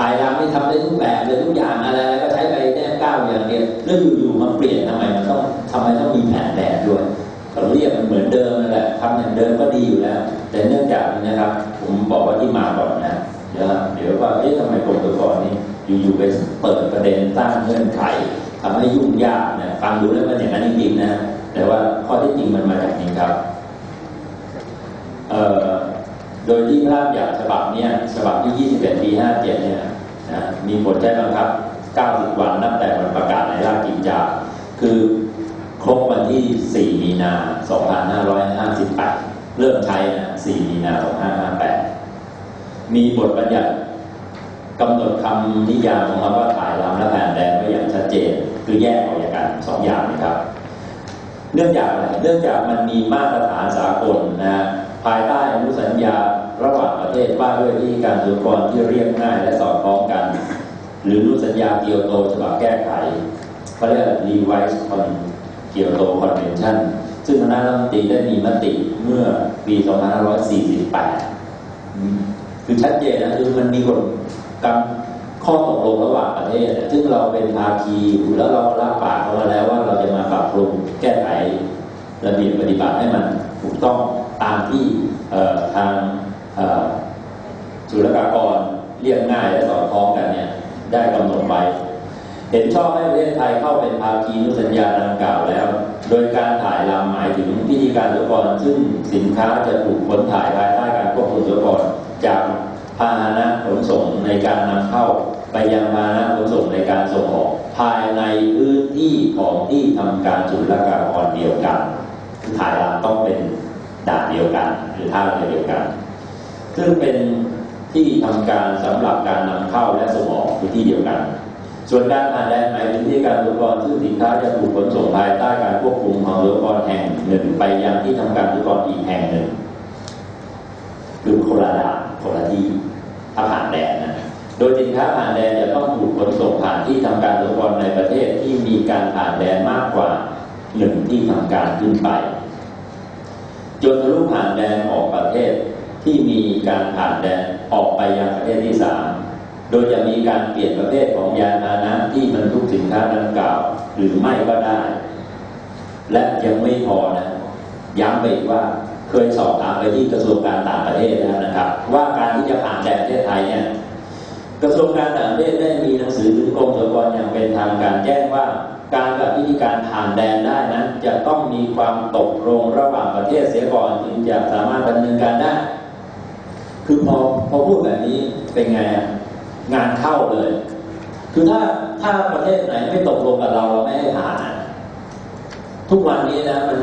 ถ่ายรำนี่ทำได้ทุกแบบเลยทุกอย่างอะไรก็ใช้ไปแนบก้าวอย่างเดียวแล้วอยู่ๆมาเปลี่ยนทำไมมันต้องทำไมต้องมีแผนแบบด้วยเขาเรียกมันเหมือนเดิมนั่นแหละทำอย่างเดิมก็ดีอยู่แล้ว แต่เนื่องจากนะครับ ผมบอกว่าที่มาก่อนนะเดี๋ยวเดี๋ยวว่าเอ๊ะทำไมกรมสรรพากรนี่อยู่ๆไปเปิดประเด็นตั้งเงื่อนไขทำให้ยุ่งยากนะฟังดูแล้วมันอย่างนั้นจริงๆนะแต่ว่าข้อที่จริงมันมาจากนี้ครับ โดยที่พระราชบัญญัติฉบับเนี้ยฉบับที่ 21 ปี 57 เนี่ยนะมีผลใช้บังคับ 90 วันนับแต่วันประกาศในราชกิจจาคือครบวันที่ 4 มีนา 2558 เริ่มใช้นะ 4 มีนา 2558 มีบทบัญญัติกำหนดคำนิยามของคำว่าถ่ายลำและแผ่นแดงไว้อย่างชัดเจน คือแยกออกจากกันสองอย่างนะครับ เนื่องจากอะไรเนื่องจากมันมีมาตรฐานสากลนะฮะภายใต้อนุสัญญา ระหว่างประเทศว่าด้วยวิธีการสุกรที่เรียบง่ายและสอดคล้องกัน หรืออนุสัญญาเกียวโตฉบับแก้ไขเขาเรียก Revised Con เกียวโต Convention ซึ่งคณะรัฐมนตรีได้มีมติเมื่อปี 2548 คือชัดเจนนะคือมันมีกฎกรรมข้อตกลงระหว่างประเทศ ซึ่งเราเป็นภาคีอยู่แล้วเรารับปากเขามาแล้วว่าเราจะมาปรับปรุงแก้ไขระเบียบปฏิบัติให้มันถูกต้องตามที่ทาง ศุลกากรเรียกง่ายและสอดคล้องกันเนี่ย ได้กำหนดไว้ เห็นชอบให้ประเทศไทยเข้าเป็นภาคีนุสัญญาดังกล่าวแล้ว โดยการถ่ายลำหมายถึงพิธีการสุกรซึ่งสินค้าจะถูกขนถ่ายภายใต้การควบคุมสุกรจากพาหนะขนส่งในการนำเข้าไปยังพาหนะขนส่งในการส่งออก ภายในพื้นที่ของที่ทำการศุลกากรเดียวกันถ่ายลำต้องเป็นด่านเดียวกัน หรือท่าเรือเดียวกัน ซึ่งเป็นที่ทำการสำหรับการนำเข้าและส่งออกคือที่เดียวกัน ส่วนการผ่านแดนหมายถึงที่การอุปกรซึ่งสินค้าจะถูกขนส่งภายใต้การควบคุมของอุกรแห่งหนึ่ง ไปยังที่ทำการอุปกรอีกแห่งหนึ่ง คือโคนละด่านคนละที่ถ้าผ่านแดนนะโดยสินค้าผ่านแดนจะต้องถูกขนส่งผ่านที่ทำการอุปกรในประเทศที่มีการผ่านแดนมากกว่าหนึ่งที่ทำการขึ้นไปจนทะลุผ่านแดนออกประเทศ ที่มีการผ่านแดนออกไปยังประเทศที่สามโดยจะมีการเปลี่ยนประเภทของยานพาหนะที่บรรทุกสินค้าดังกล่าว หรือไม่ก็ได้ และยังไม่พอนะย้ำไปอีกว่าเคยสอบถามไปที่กระทรวงการต่างประเทศแล้วนะครับ ว่าการที่จะผ่านแดนประเทศไทยเนี่ยกระทรวงการต่างประเทศได้มีหนังสือถึงกรมสรรพากรอย่างเป็นทางการแจ้งว่า การกับวิธีการผ่านแดนได้นั้น จะต้องมีความตกลงระหว่างประเทศเสียก่อนถึงจะสามารถดำเนินการได้ คือพอพอพูดแบบนี้เป็นไงอะงานเข้าเลย คือถ้าถ้าประเทศไหนไม่ตกลงกับเราเราไม่ให้ผ่านทุกวันนี้นะมัน